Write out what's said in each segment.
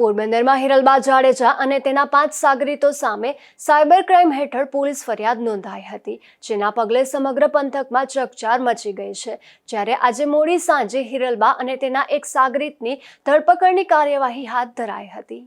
પોરબંદરમાં હિરલબા જાડેજા અને તેના પાંચ સાગરીતો સામે સાયબર ક્રાઇમ હેઠળ પોલીસ ફરિયાદ નોંધાઈ હતી, જેના પગલે સમગ્ર પંથકમાં ચકચાર મચી ગઈ છે. જ્યારે આજે મોડી સાંજે હિરલબા અને તેના એક સાગરીતની ધરપકડની કાર્યવાહી હાથ ધરાઈ હતી.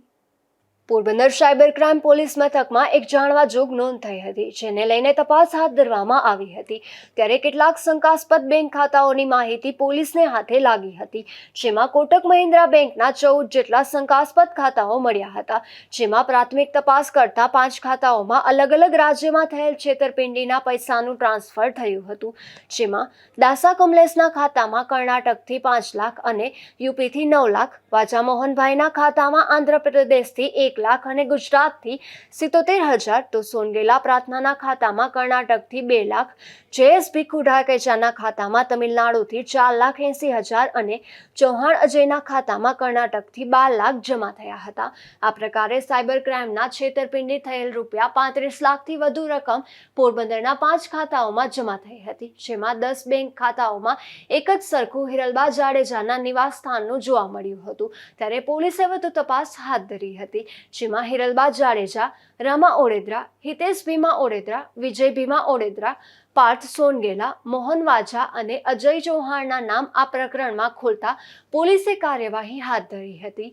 પોરબંદર સાયબર ક્રાઇમ પોલીસ મથકમાં એક જાણવા જોગ નોંધ થઈ હતી, જેને લઈને તપાસ હાથ ધરવામાં આવી હતી. ત્યારે કેટલાક શંકાસ્પદ બેંક ખાતાઓની માહિતી પોલીસને હાથે લાગી હતી, જેમાં કોટક મહિન્દ્રા બેંકના ચૌદ જેટલા શંકાસ્પદ ખાતાઓ મળ્યા હતા, જેમાં પ્રાથમિક તપાસ કરતા પાંચ ખાતાઓમાં અલગ અલગ રાજ્યમાં થયેલ છેતરપિંડીના પૈસાનું ટ્રાન્સફર થયું હતું, જેમાં દાસા કમલેશના ખાતામાં કર્ણાટકથી પાંચ લાખ અને યુપીથી નવ લાખ વાજા મોહનભાઈના ખાતામાં આંધ્રપ્રદેશથી એક લાખ અને ગુજરાતથી સિત્તોતેર હજાર તો સોનગેલા પ્રાર્થનાના ખાતામાં કર્ણાટકથી બે લાખ જેએસબી ખુડાકેચાના ખાતામાં તમિલનાડુથી ચાર લાખ એંસી હજાર અને ચૌહાણ અજયના ખાતામાં કર્ણાટકથી બાર લાખ જમા થયા હતા. આ પ્રકારે સાયબર ક્રાઇમના છેતરપિંડી થયેલ રૂપિયા પાંત્રીસ લાખથી વધુ રકમ પોરબંદરના પાંચ ખાતાઓમાં જમા થઈ હતી, જેમાં દસ બેંક ખાતાઓમાં એક જ સરખું હિરલબા જાડેજાના નિવાસ સ્થાનનું જોવા મળ્યું હતું. ત્યારે પોલીસે વધુ તપાસ હાથ ધરી હતી. જેમાં હિરલબા જાડેજા, રમા ઓડેદરા, હિતેશ ભીમા ઓડેદરા, વિજય ભીમા ઓડેદરા, પાર્થ સોનગેલા, મોહન વાજા અને અજય ચૌહાણના નામ આ પ્રકરણમાં ખોલતા પોલીસે કાર્યવાહી હાથ ધરી હતી.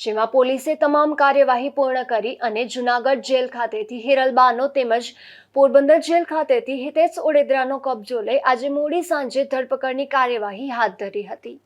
જેમાં પોલીસે તમામ કાર્યવાહી પૂર્ણ કરી અને જુનાગઢ જેલ ખાતેથી હિરલબાનો તેમજ પોરબંદર જેલ ખાતેથી હિતેશ ઓડેદરાનો કબજો લઈ આજે મોડી સાંજે ધરપકડની કાર્યવાહી હાથ ધરી હતી.